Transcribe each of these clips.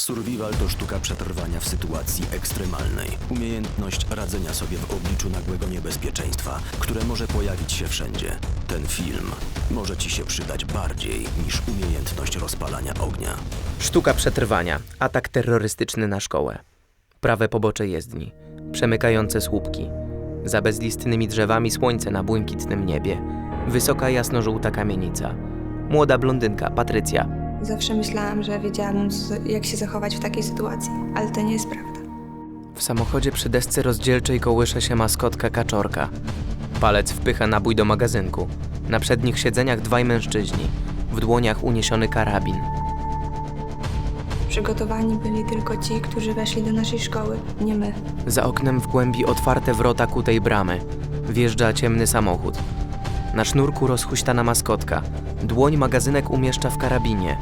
Survival to sztuka przetrwania w sytuacji ekstremalnej. Umiejętność radzenia sobie w obliczu nagłego niebezpieczeństwa, które może pojawić się wszędzie. Ten film może ci się przydać bardziej niż umiejętność rozpalania ognia. Sztuka przetrwania. Atak terrorystyczny na szkołę. Prawe pobocze jezdni. Przemykające słupki. Za bezlistnymi drzewami słońce na błękitnym niebie. Wysoka jasno-żółta kamienica. Młoda blondynka, Patrycja. Zawsze myślałam, że wiedziałam, jak się zachować w takiej sytuacji, ale to nie jest prawda. W samochodzie przy desce rozdzielczej kołysze się maskotka kaczorka. Palec wpycha nabój do magazynku. Na przednich siedzeniach dwaj mężczyźni. W dłoniach uniesiony karabin. Przygotowani byli tylko ci, którzy weszli do naszej szkoły, nie my. Za oknem w głębi otwarte wrota kutej bramy. Wjeżdża ciemny samochód. Na sznurku rozhuśtana maskotka. Dłoń magazynek umieszcza w karabinie.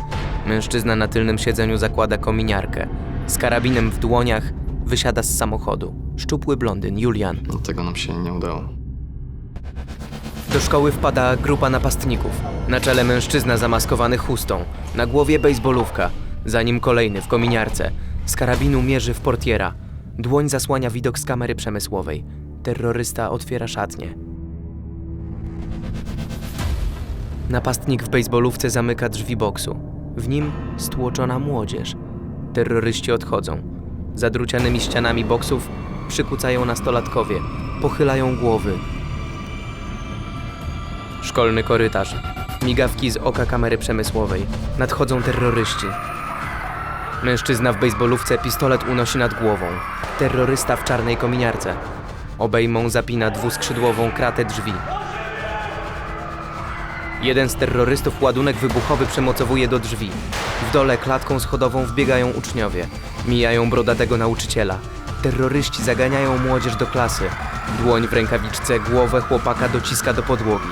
Mężczyzna na tylnym siedzeniu zakłada kominiarkę. Z karabinem w dłoniach wysiada z samochodu. Szczupły blondyn Julian. No tego nam się nie udało. Do szkoły wpada grupa napastników. Na czele mężczyzna zamaskowany chustą. Na głowie bejsbolówka. Za nim kolejny w kominiarce. Z karabinu mierzy w portiera. Dłoń zasłania widok z kamery przemysłowej. Terrorysta otwiera szatnię. Napastnik w bejsbolówce zamyka drzwi boksu. W nim stłoczona młodzież. Terroryści odchodzą. Za drucianymi ścianami boksów przykucają nastolatkowie. Pochylają głowy, Szkolny korytarz. Migawki z oka kamery przemysłowej. Nadchodzą terroryści. Mężczyzna w bejsbolówce pistolet unosi nad głową. Terrorysta w czarnej kominiarce. Obejmą zapina dwuskrzydłową kratę drzwi. Jeden z terrorystów ładunek wybuchowy przemocowuje do drzwi. W dole klatką schodową wbiegają uczniowie. Mijają brodatego nauczyciela. Terroryści zaganiają młodzież do klasy. Dłoń w rękawiczce głowę chłopaka dociska do podłogi.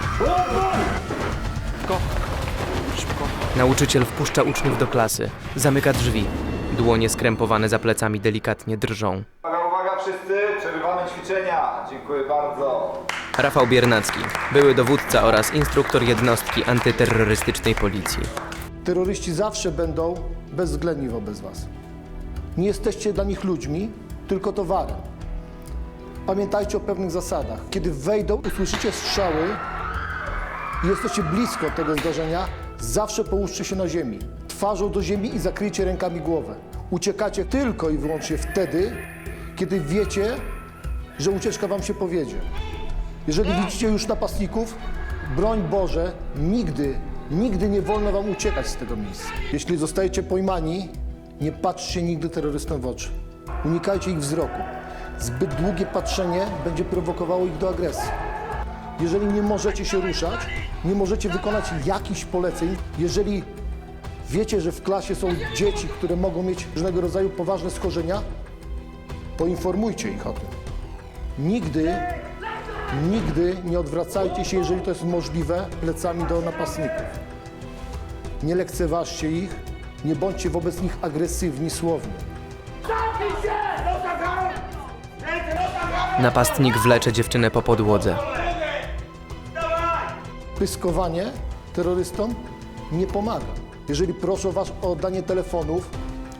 Nauczyciel wpuszcza uczniów do klasy. Zamyka drzwi. Dłonie skrępowane za plecami delikatnie drżą. Uwaga, uwaga wszyscy, przerywamy ćwiczenia. Dziękuję bardzo. Rafał Biernacki, były dowódca oraz instruktor jednostki antyterrorystycznej policji. Terroryści zawsze będą bezwzględni wobec Was. Nie jesteście dla nich ludźmi, tylko towarem. Pamiętajcie o pewnych zasadach. Kiedy wejdą, usłyszycie strzały i jesteście blisko tego zdarzenia, zawsze połóżcie się na ziemi, twarzą do ziemi i zakryjcie rękami głowę. Uciekacie tylko i wyłącznie wtedy, kiedy wiecie, że ucieczka Wam się powiedzie. Jeżeli widzicie już napastników, broń Boże, nigdy, nigdy nie wolno wam uciekać z tego miejsca. Jeśli zostajecie pojmani, nie patrzcie nigdy terrorystom w oczy. Unikajcie ich wzroku. Zbyt długie patrzenie będzie prowokowało ich do agresji. Jeżeli nie możecie się ruszać, nie możecie wykonać jakichś poleceń, jeżeli wiecie, że w klasie są dzieci, które mogą mieć różnego rodzaju poważne schorzenia, poinformujcie ich o tym. Nigdy Nigdy nie odwracajcie się, jeżeli to jest możliwe, plecami do napastników. Nie lekceważcie ich, nie bądźcie wobec nich agresywni słownie. Napastnik wlecze dziewczynę po podłodze. Pyskowanie terrorystom nie pomaga. Jeżeli proszą was o oddanie telefonów,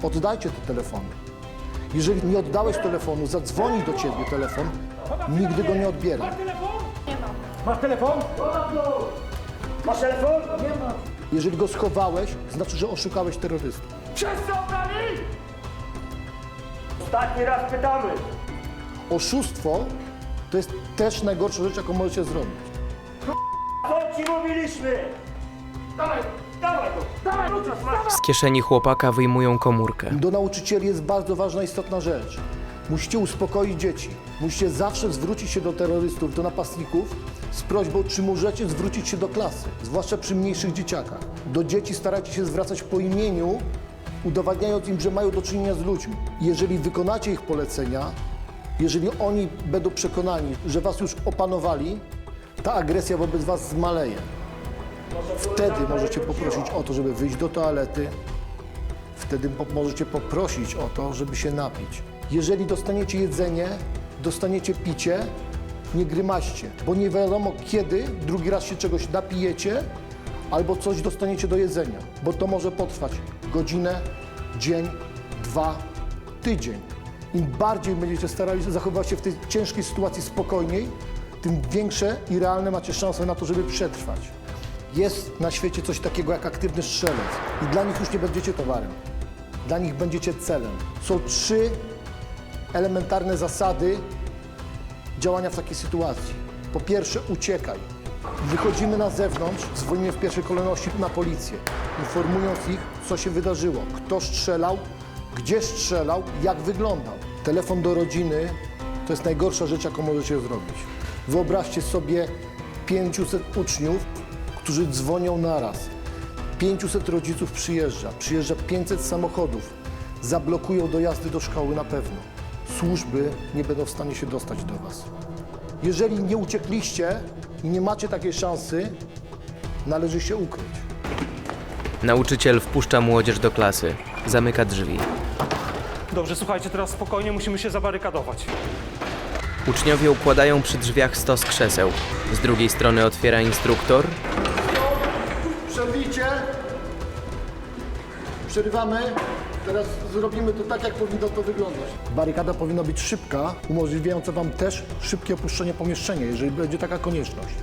oddajcie te telefony. Jeżeli nie oddałeś telefonu, zadzwoni do ciebie telefon, nigdy go nie odbieraj. Masz telefon? Masz telefon? Jeżeli go schowałeś, znaczy, że oszukałeś terrorystów. Wszyscy oddali! Ostatni raz pytamy. Oszustwo to jest też najgorsza rzecz, jaką możecie zrobić. Co ci mówiliśmy? Dawaj, Z kieszeni chłopaka wyjmują komórkę. Do nauczycieli jest bardzo ważna, istotna rzecz. Musicie uspokoić dzieci. Musicie zawsze zwrócić się do terrorystów, do napastników z prośbą, czy możecie zwrócić się do klasy, zwłaszcza przy mniejszych dzieciakach. Do dzieci starajcie się zwracać po imieniu, udowadniając im, że mają do czynienia z ludźmi. Jeżeli wykonacie ich polecenia, jeżeli oni będą przekonani, że was już opanowali, ta agresja wobec was zmaleje. Wtedy możecie poprosić o to, żeby wyjść do toalety, Wtedy po- możecie poprosić o to, żeby się napić. Jeżeli dostaniecie jedzenie, dostaniecie picie, nie grymaście, bo nie wiadomo kiedy drugi raz się czegoś napijecie albo coś dostaniecie do jedzenia, bo to może potrwać godzinę, dzień, dwa, tydzień. Im bardziej będziecie starali się zachowywać się w tej ciężkiej sytuacji spokojniej, tym większe i realne macie szanse na to, żeby przetrwać. Jest na świecie coś takiego jak aktywny strzelec i dla nich już nie będziecie towarem. Dla nich będziecie celem. Są trzy elementarne zasady działania w takiej sytuacji. Po pierwsze, uciekaj. Wychodzimy na zewnątrz, dzwonimy w pierwszej kolejności na policję, informując ich, co się wydarzyło, kto strzelał, gdzie strzelał, jak wyglądał. Telefon do rodziny to jest najgorsza rzecz, jaką możecie zrobić. Wyobraźcie sobie 500 uczniów, którzy dzwonią naraz. 500 rodziców przyjeżdża, przyjeżdża 500 samochodów, zablokują dojazdy do szkoły na pewno. Służby nie będą w stanie się dostać do Was. Jeżeli nie uciekliście i nie macie takiej szansy, należy się ukryć. Nauczyciel wpuszcza młodzież do klasy. Zamyka drzwi. Dobrze, słuchajcie, teraz spokojnie musimy się zabarykadować. Uczniowie układają przy drzwiach stos krzeseł. Z drugiej strony otwiera instruktor, Przerywamy. Teraz zrobimy to tak, jak powinno to wyglądać. Barykada powinna być szybka, umożliwiająca Wam też szybkie opuszczenie pomieszczenia, jeżeli będzie taka konieczność.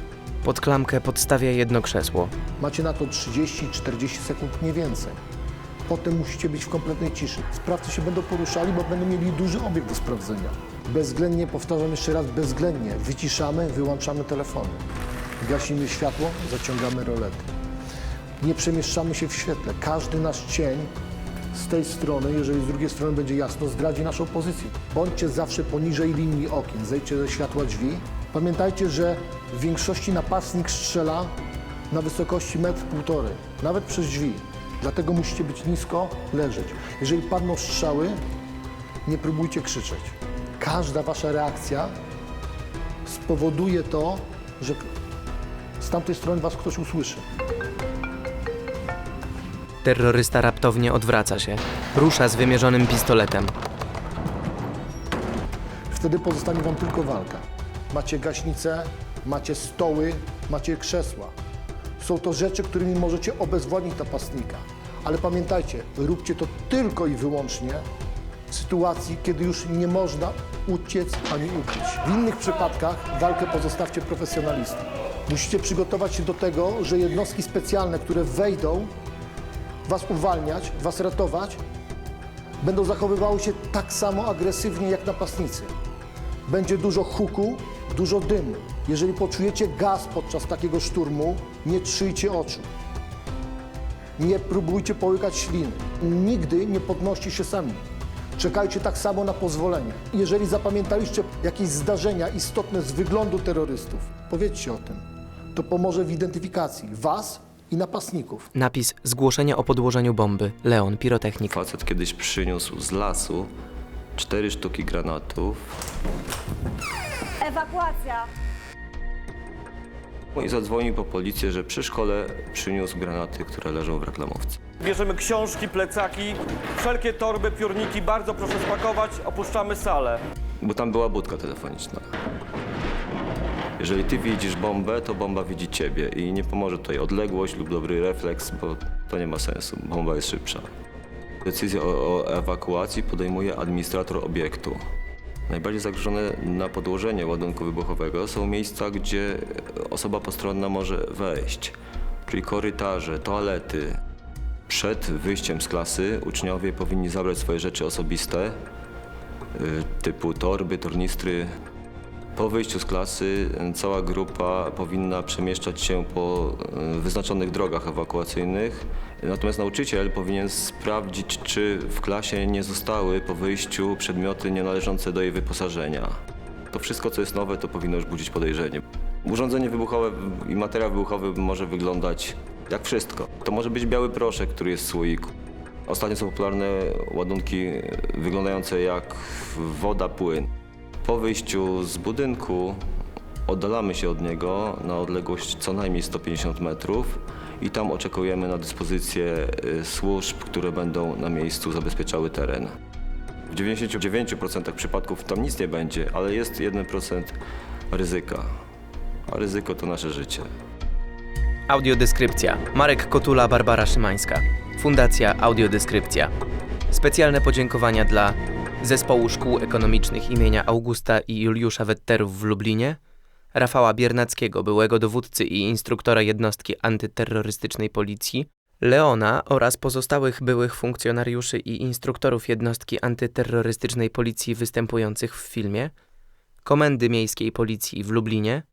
pod klamkę podstawia jedno krzesło. Macie na to 30-40 sekund, nie więcej. Potem musicie być w kompletnej ciszy. Sprawcy się będą poruszali, bo będą mieli duży obiekt do sprawdzenia. Bezwzględnie, powtarzam jeszcze raz, bezwzględnie wyciszamy, wyłączamy telefony. Gasimy światło, zaciągamy rolety. Nie przemieszczamy się w świetle. Każdy nasz cień z tej strony, jeżeli z drugiej strony będzie jasno, zdradzi naszą pozycję. Bądźcie zawsze poniżej linii okien, zejdźcie ze światła drzwi. Pamiętajcie, że w większości napastnik strzela na wysokości metr półtorej, nawet przez drzwi. Dlatego musicie być nisko, leżeć. Jeżeli padną strzały, nie próbujcie krzyczeć. Każda wasza reakcja spowoduje to, że z tamtej strony was ktoś usłyszy. Terrorysta raptownie odwraca się. Rusza z wymierzonym pistoletem. Wtedy pozostanie wam tylko walka. Macie gaśnice, macie stoły, macie krzesła. Są to rzeczy, którymi możecie obezwładnić napastnika. Ale pamiętajcie, róbcie to tylko i wyłącznie w sytuacji, kiedy już nie można uciec ani ukryć. W innych przypadkach walkę pozostawcie profesjonalistom. Musicie przygotować się do tego, że jednostki specjalne, które wejdą, was uwalniać, was ratować, będą zachowywały się tak samo agresywnie jak napastnicy. Będzie dużo huku, dużo dymu. Jeżeli poczujecie gaz podczas takiego szturmu, nie trzyjcie oczu. Nie próbujcie połykać śliny. Nigdy nie podnoście się sami. Czekajcie tak samo na pozwolenie. Jeżeli zapamiętaliście jakieś zdarzenia istotne z wyglądu terrorystów, powiedzcie o tym. To pomoże w identyfikacji was i napastników. Napis zgłoszenie o podłożeniu bomby. Leon, pirotechnik. Facet kiedyś przyniósł z lasu cztery sztuki granatów Ewakuacja! i zadzwonił po policję, że przy szkole przyniósł granaty, które leżą w reklamowce. Bierzemy książki, plecaki, wszelkie torby, piórniki, bardzo proszę spakować, opuszczamy salę. Bo tam była budka telefoniczna. Jeżeli ty widzisz bombę, to bomba widzi ciebie i nie pomoże tutaj odległość lub dobry refleks, bo to nie ma sensu. Bomba jest szybsza. Decyzję o, o ewakuacji podejmuje administrator obiektu. Najbardziej zagrożone na podłożenie ładunku wybuchowego są miejsca, gdzie osoba postronna może wejść, czyli korytarze, toalety. Przed wyjściem z klasy uczniowie powinni zabrać swoje rzeczy osobiste, y, typu torby, tornistry. Po wyjściu z klasy cała grupa powinna przemieszczać się po wyznaczonych drogach ewakuacyjnych. Natomiast nauczyciel powinien sprawdzić, czy w klasie nie zostały po wyjściu przedmioty nienależące do jej wyposażenia. To wszystko, co jest nowe, to powinno już budzić podejrzenie. Urządzenie wybuchowe i materiał wybuchowy może wyglądać jak wszystko. To może być biały proszek, który jest w słoiku. Ostatnio są popularne ładunki wyglądające jak woda, płyn. Po wyjściu z budynku oddalamy się od niego na odległość co najmniej 150 metrów i tam oczekujemy na dyspozycję y, służb, które będą na miejscu zabezpieczały teren. W 99% przypadków tam nic nie będzie, ale jest 1% ryzyka. A ryzyko to nasze życie. Audiodeskrypcja. Marek Kotula, Barbara Szymańska. Fundacja Audiodeskrypcja. Specjalne podziękowania dla Zespołu Szkół Ekonomicznych imienia Augusta i Juliusza Wetterów w Lublinie, Rafała Biernackiego, byłego dowódcy i instruktora jednostki antyterrorystycznej policji, Leona oraz pozostałych byłych funkcjonariuszy i instruktorów jednostki antyterrorystycznej policji występujących w filmie, Komendy Miejskiej Policji w Lublinie,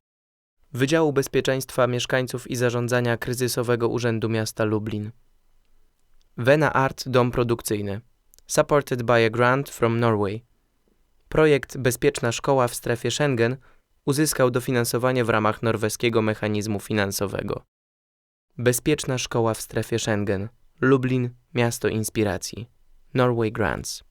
Wydziału Bezpieczeństwa Mieszkańców i Zarządzania Kryzysowego Urzędu Miasta Lublin. Vena Art Dom Produkcyjny. Supported by a grant from Norway. Projekt Bezpieczna Szkoła w strefie Schengen uzyskał dofinansowanie w ramach norweskiego mechanizmu finansowego. Bezpieczna Szkoła w strefie Schengen. Lublin, miasto inspiracji. Norway Grants.